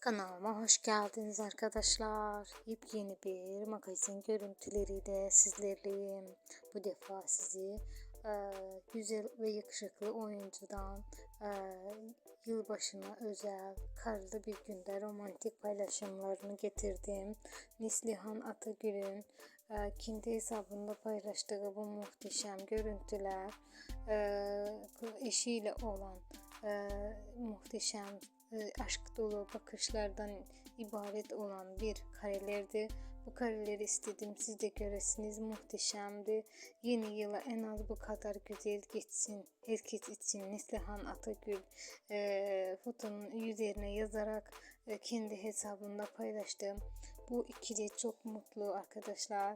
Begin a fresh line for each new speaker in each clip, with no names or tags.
Kanalıma hoş geldiniz arkadaşlar. Yepyeni bir magazin görüntüleriyle sizlerleyim. Bu defa sizi e, güzel ve yakışıklı oyuncudan e, yılbaşına özel karlı bir günde romantik paylaşımlarını getirdim. Neslihan Atagül'ün e, kendi hesabında paylaştığı bu muhteşem görüntüler e, eşiyle olan e, muhteşem aşk dolu bakışlardan ibaret olan bir karelerdi. Bu kareleri istedim siz de göresiniz muhteşemdi. Yeni yıla en az bu kadar güzel geçsin. Herkes için Neslihan Atagül e, fotonun üzerine yazarak e, kendi hesabında paylaştım. Bu ikili çok mutlu arkadaşlar.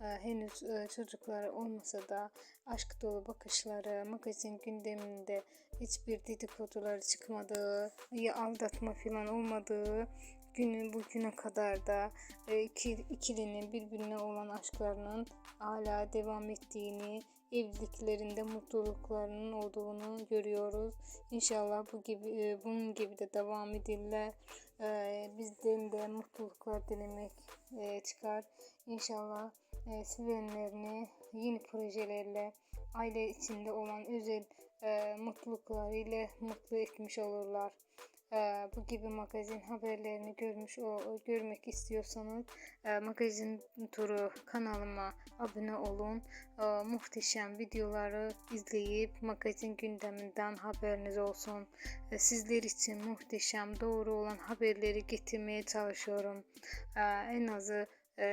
E, henüz e, çocukları olmasa da aşk dolu bakışları magazin gündeminde hiçbir dedikodular çıkmadığı, ya aldatma falan olmadığı günün bugüne kadar da e, iki, ikilinin birbirine olan aşklarının hala devam ettiğini, evliliklerinde mutluluklarının olduğunu görüyoruz. İnşallah bu gibi e, bunun gibi de devam edirler. E, bizden de mutluluklar dilemek e, çıkar. İnşallah sevenlerini yeni projelerle aile içinde olan özel mutluluklarıyla mutlu etmiş olurlar. E, bu gibi magazin haberlerini görmüş o görmek istiyorsanız e, magazin turu kanalıma abone olun. E, muhteşem videoları izleyip magazin gündeminden haberiniz olsun. E, sizler için muhteşem doğru olan haberleri getirmeye çalışıyorum. En azı e,